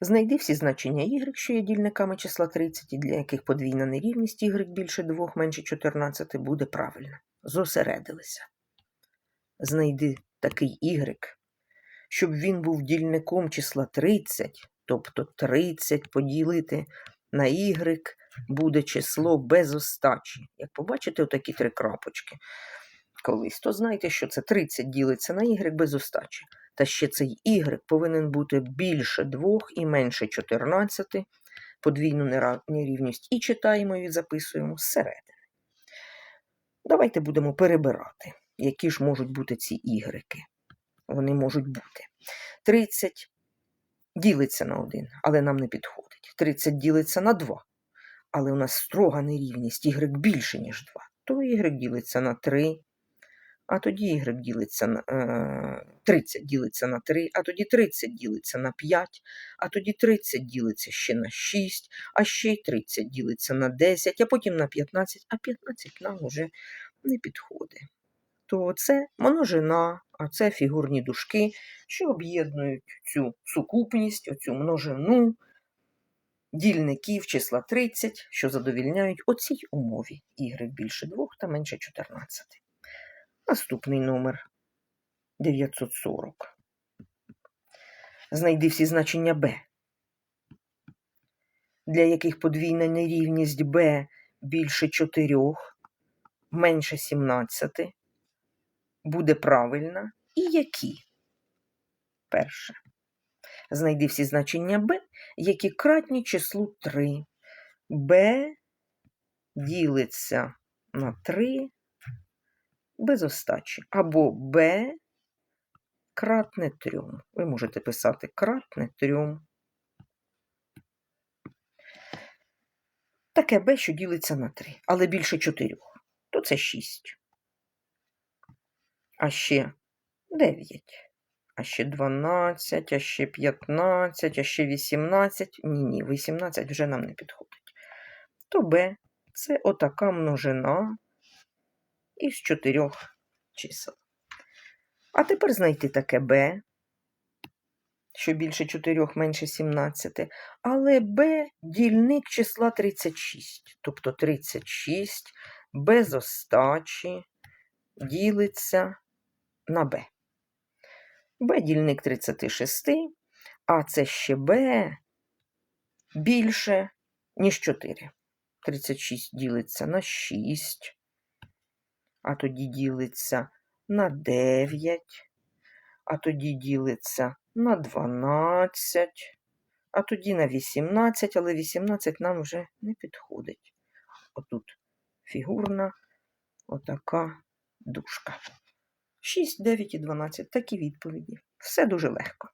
Знайди всі значення y, що є дільниками числа 30, і для яких подвійна нерівність y більше 2, менше 14 буде правильно. Зосередилися. Знайди такий y, щоб він був дільником числа 30, тобто 30 поділити на y буде число без остачі. Як побачите, отакі три крапочки колись, то знайте, що це 30 ділиться на y без остачі. Та ще цей y повинен бути більше 2 і менше 14, подвійну нерівність, і читаємо і записуємо зсередини. Давайте будемо перебирати, які ж можуть бути ці ігреки. Вони можуть бути. 30 ділиться на 1, але нам не підходить. 30 ділиться на 2, але у нас строга нерівність y більше, ніж 2. То y ділиться на 3, а тоді y ділиться на е, 30 ділиться на 3, а тоді 30 ділиться на 5, а тоді 30 ділиться ще на 6, а ще й 30 ділиться на 10, а потім на 15, а 15 нам уже не підходить. То це множина, а це фігурні дужки, що об'єднують цю сукупність, оцю множину дільників числа 30, що задовільняють оцій умові y більше 2 та менше 14. Наступний номер 940. Знайди всі значення b, для яких подвійна нерівність b більше 4, менше 17 буде правильна. І які? Перше. Знайди всі значення b, які кратні числу 3. b ділиться на 3 без остачі. Або b кратне 3. Ви можете писати кратне 3. Таке b, що ділиться на 3, але більше 4. То це 6. А ще 9. А ще 12, а ще 15, а ще 18. Ні, ні, 18 вже нам не підходить. То b це отака множина із чотирьох чисел. А тепер знайти таке b, що більше 4 менше 17, але b дільник числа 36. Тобто 36 без остачі ділиться на b. b дільник 36, а це ще b більше, ніж 4. 36 ділиться на 6 а тоді ділиться на 9, а тоді ділиться на 12, а тоді на 18, але 18 нам вже не підходить. Отут фігурна отака дужка. 6, 9 і 12 такі відповіді. Все дуже легко.